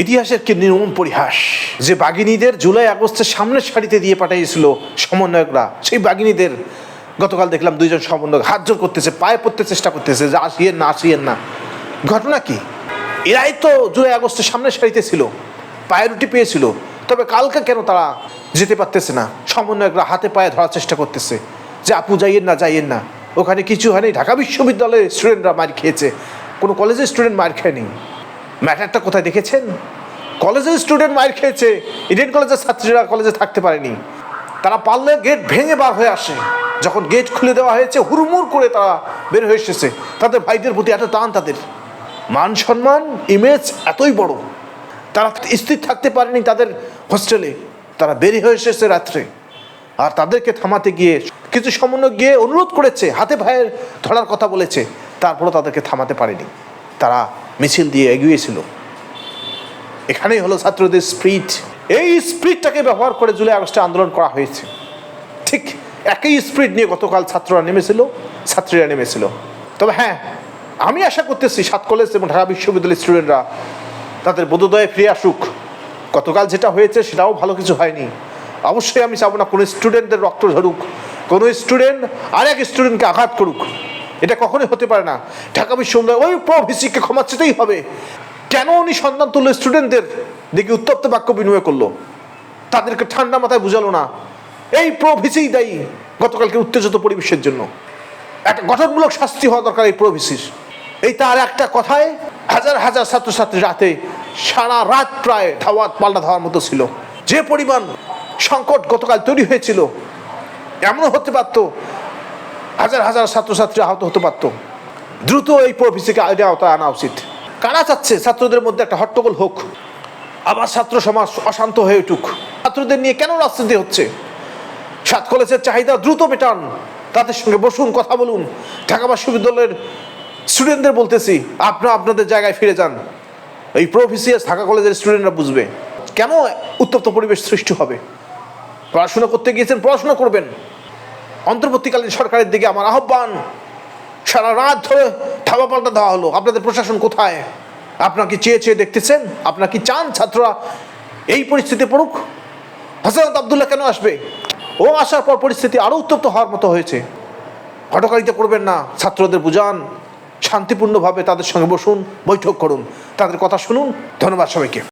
ইতিহাসের কি নির্মম পরিহাস। যে বাগিনীদের জুলাই আগস্টের সামনের সারিতে দিয়ে পাঠিয়েছিল সমন্বয়করা, সেই বাগিনীদের গতকাল দেখলাম দুইজন সমন্বয়ক হাত জোর করতেছে, পায়ে পড়তে চেষ্টা করতেছে, যে আসিয়েন না আসিয়েন না। ঘটনা কি? এরাই তো জুলাই আগস্টের সামনের সারিতে ছিল পায়েরুটি পেয়েছিল, তবে কালকে কেন তারা যেতে পারতেছে না? সমন্বয়করা হাতে পায়ে ধরার চেষ্টা করতেছে, যে আপু যাইয়েন না যাইয়েন না। ওখানে কিছু হয়নি, ঢাকা বিশ্ববিদ্যালয়ের স্টুডেন্টরা মার খেয়েছে, কোনো কলেজের স্টুডেন্ট মার খায়নি। ম্যাটারটা কোথায় দেখেছেন? কলেজের স্টুডেন্ট মার খেয়েছে। ইডেন কলেজের ছাত্রীরা কলেজে থাকতে পারেনি। তারা পারলে গেট ভেঙে বার হয়ে আসে। যখন গেট খুলে দেওয়া হয়েছে, হুড়মুড় করে তারা বের হয়ে এসেছে। তাদের ভাইদের প্রতি এত টান তাদের। মান সম্মান ইমেজ এতই বড়। তারা স্থির থাকতে পারেনি তাদের হোস্টেলে তারা বেরিয়ে হয়ে এসেছে রাত্রে। আর তাদেরকে থামাতে গিয়ে কিছু সমন্বয় গিয়ে অনুরোধ করেছে, হাতে ভাইয়ের ধরার কথা বলেছে। তারপরও তাদেরকে থামাতে পারেনি। তারা মিছিল দিয়ে এগিয়েছিল। এখানেই হলো ছাত্রদের স্প্রিট এই স্প্রিটটাকে ব্যবহার করে জুলাই আগস্টে আন্দোলন করা হয়েছে। ঠিক একই স্প্রিট নিয়ে গতকাল ছাত্ররা নেমেছিল, ছাত্রীরা নেমেছিল। তবে হ্যাঁ আমি আশা করতেছি সাত কলেজ এবং ঢাকা বিশ্ববিদ্যালয়ের স্টুডেন্টরা তাদের বোধোদয়ে ফিরে আসুক। গতকাল যেটা হয়েছে সেটাও ভালো কিছু হয়নি। অবশ্যই আমি চাবো না কোনো স্টুডেন্টদের রক্ত ঝরুক, কোনো স্টুডেন্ট আর এক স্টুডেন্টকে আঘাত করুক। এটা কখনোই হতে পারে না। ঢাকা বিশ্ববিদ্যালয় ওই প্রভিসিকে ক্ষমা চেতেই হবে। কেন উনি সন্ধান তুললো স্টুডেন্টদের দেখে উত্তপ্ত বাক্য বিনিময় করল? তাদেরকে ঠান্ডা মাথায় বুঝালো না। এই প্রভিসিই দায়ী গতকালকে উত্তেজিত পরিবেশের জন্য। একটা গঠনমূলক শাস্তি হওয়া দরকার এই প্রভিসির এই তার একটা কথায় হাজার হাজার ছাত্রছাত্রী রাতে সারা রাত প্রায় ধাওয়াত পাল্টা ধাওয়ার মতো ছিল। যে পরিমাণ সংকট গতকাল তৈরি হয়েছিল, এমনও হতে পারত হাজার হাজার ছাত্রছাত্রী আহত হতে পারত। দ্রুত এই প্রভিসিকে আইডিয়া আওতায় আনা উচিত। কারা চাচ্ছে? ছাত্রদের মধ্যে একটা হট্টগোল হোক। আবার ছাত্র সমাজ অশান্ত হয়ে উঠুক। ছাত্রদের নিয়ে কেন রাজনীতি হচ্ছে? সাত কলেজের চাহিদা দ্রুত মেটান। তাদের সঙ্গে বসুন, কথা বলুন। ঢাকা বিশ্ববিদ্যালয়ের স্টুডেন্টদের বলতেছি, আপনারা আপনাদের জায়গায় ফিরে যান। এই প্রফিসিয়াস ঢাকা কলেজের স্টুডেন্টরা বুঝবে। কেন উত্তপ্ত পরিবেশ সৃষ্টি হবে? পড়াশোনা করতে গিয়েছেন, পড়াশোনা করবেন। অন্তর্বর্তীকালীন সরকারের দিকে আমার আহ্বান। সারা রাত ধরে থাবা পাল্টা দেওয়া হলো। আপনাদের প্রশাসন কোথায়? আপনার কি চেয়ে চেয়ে দেখতেছেন? আপনার কি চান ছাত্ররা এই পরিস্থিতি পড়ুক? হাসানত আবদুল্লাহ কেন আসবে? ও আসার পর পরিস্থিতি আরও উত্তপ্ত হওয়ার মতো হয়েছে। হটকারিতা করবেন না। ছাত্রদের বুঝান। শান্তিপূর্ণভাবে তাদের সঙ্গে বসুন, বৈঠক করুন। তাদের কথা শুনুন। ধন্যবাদ সবাইকে।